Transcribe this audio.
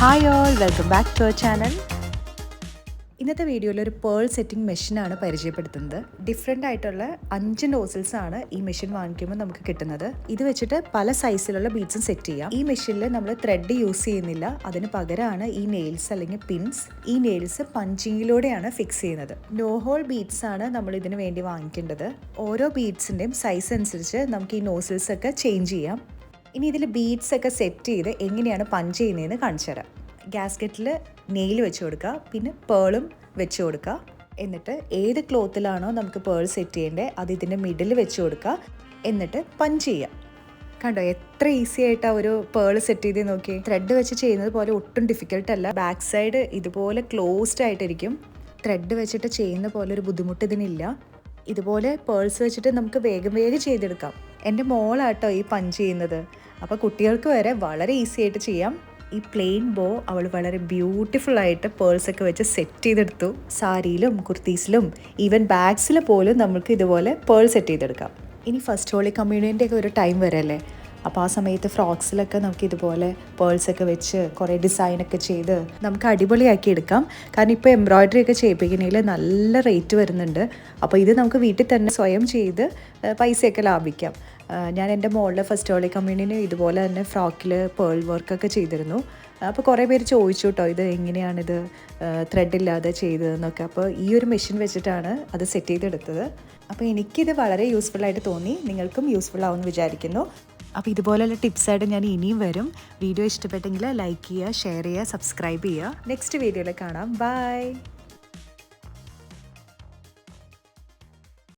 Hi all welcome back to our channel ഇന്നത്തെ വീഡിയോയിൽ ഒരു പേൾ സെറ്റിംഗ് മെഷീനാണ് പരിചയപ്പെടുത്തുന്നത്. ഡിഫറെന്റ് ആയിട്ടുള്ള അഞ്ച് നോസിൽസ് ആണ് ഈ മെഷീൻ വാങ്ങിക്കുമ്പോൾ നമുക്ക് കിട്ടുന്നത്. ഇത് വെച്ചിട്ട് പല സൈസിലുള്ള ബീഡ്സും സെറ്റ് ചെയ്യാം. ഈ മെഷീനിൽ നമ്മൾ ത്രെഡ് യൂസ് ചെയ്യുന്നില്ല. അതിന് പകരമാണ് ഈ നെയിൽസ് അല്ലെങ്കിൽ പിൻസ് ഈ നെയിൽസ് പഞ്ചിങ്ങിലൂടെയാണ് ഫിക്സ് ചെയ്യുന്നത്. നോ ഹോൾ ബീഡ്സ് ആണ് നമ്മൾ ഇതിന് വേണ്ടി വാങ്ങിക്കേണ്ടത്. ഓരോ ബീഡ്സിന്റെയും സൈസ് അനുസരിച്ച് നമുക്ക് ഈ നോസിൽസ് ഒക്കെ ചേഞ്ച് ചെയ്യാം. ഇനി ഇതിൽ ബീഡ്സ് ഒക്കെ സെറ്റ് ചെയ്ത് എങ്ങനെയാണ് പഞ്ച് ചെയ്യുന്നതെന്ന് കാണിച്ചു തരാം. ഗ്യാസ്കറ്റിൽ നെയിൽ വെച്ച് കൊടുക്കുക. പിന്നെ പേളും വെച്ച് കൊടുക്കുക. എന്നിട്ട് ഏത് ക്ലോത്തിലാണോ നമുക്ക് പേൾ സെറ്റ് ചെയ്യേണ്ടത് അത് ഇതിന്റെ മിഡിൽ വെച്ച് കൊടുക്കുക. എന്നിട്ട് പഞ്ച് ചെയ്യുക. കണ്ടോ എത്ര ഈസി ആയിട്ടാണ് ഒരു പേൾ സെറ്റ് ചെയ്ത് നോക്കി ത്രെഡ് വെച്ച് ചെയ്യുന്നത് പോലെ ഒട്ടും ഡിഫിക്കൽട്ട് അല്ല. ബാക്ക് സൈഡ് ഇതുപോലെ ക്ലോസ്ഡ് ആയിട്ടിരിക്കും. ത്രെഡ് വെച്ചിട്ട് ചെയ്യുന്ന പോലെ ഒരു ബുദ്ധിമുട്ട് ഇതിനില്ല. ഇതുപോലെ പേൾസ് വെച്ചിട്ട് നമുക്ക് വേഗം വേഗം ചെയ്തെടുക്കാം. എന്റെ മോളാട്ടോ ഈ പഞ്ച് ചെയ്യുന്നത്. അപ്പോൾ കുട്ടികൾക്ക് വരെ വളരെ ഈസി ആയിട്ട് ചെയ്യാം. ഈ പ്ലെയിൻ ബോ അവൾ വളരെ പേൾസ് ഒക്കെ വെച്ച് സെറ്റ് ചെയ്തെടുത്തു. സാരിയിലും കുർത്തീസിലും ഈവൻ ബാഗ്സിൽ പോലും നമുക്ക് ഇതുപോലെ പേൾ സെറ്റ് ചെയ്തെടുക്കാം. ഇനി ഫസ്റ്റ് ഹോളി കമ്മ്യൂണിന്റെ ഒക്കെ ഒരു ടൈം വരല്ലേ അപ്പോൾ ആ സമയത്ത് ഫ്രോക്സിലൊക്കെ നമുക്ക് ഇതുപോലെ പേൾസൊക്കെ വെച്ച് കുറേ ഡിസൈനൊക്കെ ചെയ്ത് നമുക്ക് അടിപൊളിയാക്കി എടുക്കാം. കാരണം ഇപ്പോൾ എംബ്രോയ്ഡറി ഒക്കെ ചെയ്യിപ്പിക്കണമെങ്കിൽ നല്ല റേറ്റ് വരുന്നുണ്ട്. അപ്പോൾ ഇത് നമുക്ക് വീട്ടിൽ തന്നെ സ്വയം ചെയ്ത് പൈസയൊക്കെ ലാഭിക്കാം. ഞാൻ എന്റെ മോളുടെ ഫസ്റ്റ് ഹോളി കമ്മ്യൂണിന് ഇതുപോലെ തന്നെ ഫ്രോക്കിൽ പേൾ വർക്കൊക്കെ ചെയ്തിരുന്നു. അപ്പോൾ കുറേ പേര് ചോദിച്ചു കേട്ടോ ഇത് എങ്ങനെയാണിത്? ത്രെഡ് ഇല്ലാതെ ചെയ്തതെന്നൊക്കെ. അപ്പോൾ ഈ ഒരു മെഷീൻ വെച്ചിട്ടാണ് അത് സെറ്റ് ചെയ്തെടുത്തത്. അപ്പോൾ എനിക്കിത് വളരെ യൂസ്ഫുൾ ആയിട്ട് തോന്നി. നിങ്ങൾക്കും യൂസ്ഫുൾ ആവുമെന്ന് വിചാരിക്കുന്നു. അപ്പോൾ ഇതുപോലെയുള്ള ടിപ്സായിട്ട് ഞാൻ ഇനിയും വരും. വീഡിയോ ഇഷ്ടപ്പെട്ടെങ്കിൽ ലൈക്ക് ചെയ്യുക ഷെയർ ചെയ്യുക സബ്സ്ക്രൈബ് ചെയ്യുക. നെക്സ്റ്റ് വീഡിയോയിൽ കാണാം. ബൈ